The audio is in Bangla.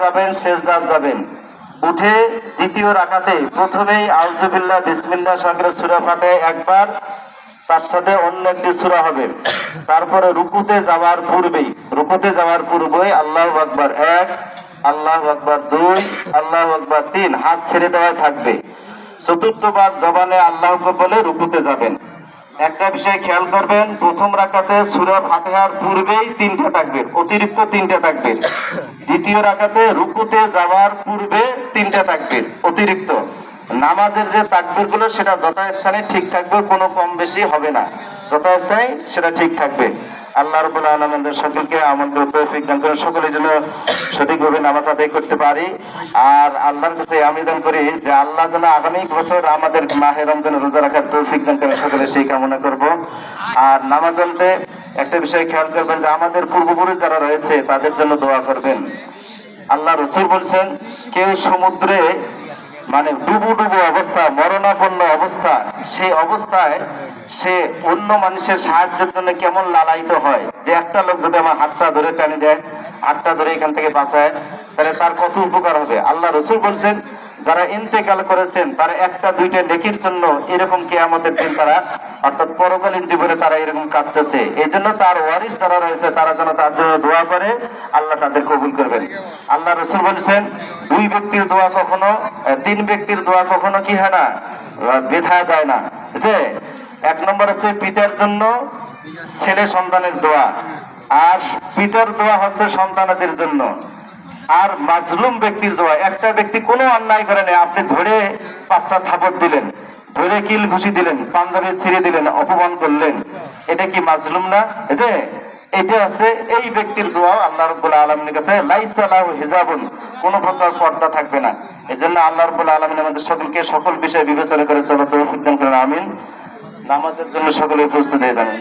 যাবেন যাবেন। উঠে দ্বিতীয় রাকাতে প্রথমেই বিসমিল্লাহ সহকারে সুরা ফাতে একবার, তার সাথে অন্য একটি সুরা হবে। তারপরে রুকুতে যাওয়ার পূর্বেই, রুকুতে যাওয়ার পূর্বেই আল্লাহ আকবার এক, আল্লাহ আকবার দুই, আল্লাহ আকবার তিন, হাত ছেড়ে দেওয়ায় থাকবে। চতুর্থবার জবানে আল্লাহ আকবার বলে রুকুতে যাবেন। একটা বিষয় খেয়াল করবেন, প্রথম রাখাতে সুরা ফাতেহার পূর্বেই তিনটা থাকবে অতিরিক্ত তিনটা থাকবে দ্বিতীয় রাখাতে রুকুতে যাওয়ার পূর্বে তিনটা থাকবে অতিরিক্ত। নামাজের যে তাকবিরগুলো সেটা যথাস্থানে ঠিক থাকবে, কোনো কম বেশি হবে না। যথাস্থানে সেটা ঠিক থাকবে। আল্লাহ রবুল্লাহ আলমদের সকলকে আমাদের তৌফিক দান করে সকলের জন্য সঠিকভাবে নামাজ আদায় করতে পারি। আর আল্লাহর কাছে আবেদন করি যে আল্লাহ যেন আগামী বছর আমাদের মাহে রমজান রোজা রাখার তৌফিক দান করে সকলে সেই কামনা করব। আর নামাজ আনতে একটা বিষয় খেয়াল করবেন যে আমাদের পূর্বপুরুষ যারা রয়েছে, তাদের জন্য দোয়া করবেন। আল্লাহ রসুল বলছেন, কেউ সমুদ্রে মানে ডুবু ডুবু অবস্থা, মরণাপন্ন অবস্থা, সেই অবস্থায় সে অন্য মানুষের সাহায্যের জন্য কেমন লালায়িত হয়? যে একটা লোক যদি আমার হাতটা ধরে টানি দেয় হাতটা ধরে এখান থেকে বাঁচায়, তাহলে তার কত উপকার হবে? আল্লাহ রসুল বলছেন, যারা ইন্তেকাল করেছেন, তারা একটা, দুইটা নেকির জন্য এরকম কে আমাদের দিন তারা, অর্থাৎ পরকালীন জীবনে তারা এরকম কাঁদতেছে এই জন্য তার ওয়ারিস যারা রয়েছে, তারা যেন তার জন্য দোয়া করে, আল্লাহ তাদের কবুল করবেন। আল্লাহ রসুল বলছেন, দুই ব্যক্তির দোয়া কখনো তিন ব্যক্তির দোয়া কখনো কি হয় না? বৃথা যায় না। বুঝছে এক নম্বর হচ্ছে পিতার জন্য ছেলে সন্তানের দোয়া। আর পিতার দোয়া হচ্ছে সন্তানাদের জন্য। আর মাজলুম ব্যক্তির দোয়া, একটা ব্যক্তি কোনো অন্যায় করে নাই, আপনি ধরে পাঁচটা থাপড় দিলেন, ধরে কিল ঘুষি দিলেন, পাঞ্জাবি ছিঁড়ে দিলেন, অপমান করলেন, এটা কি মাজলুম না? যে, এটা হচ্ছে এই ব্যক্তির দোয়া, আল্লাহ রব্বুল আলমীর কাছে, লাইসা লাহু হিজাবুন, কোনো প্রকার পর্দা থাকবে না। এই জন্য আল্লাহ রব্বুল আলমিন আমাদের সকলকে সকল বিষয়ে বিবেচনা করে চলো তৌফিক দান করেন, আমিন। নামাজের জন্য সকলে প্রস্তুত হয়ে যাবেন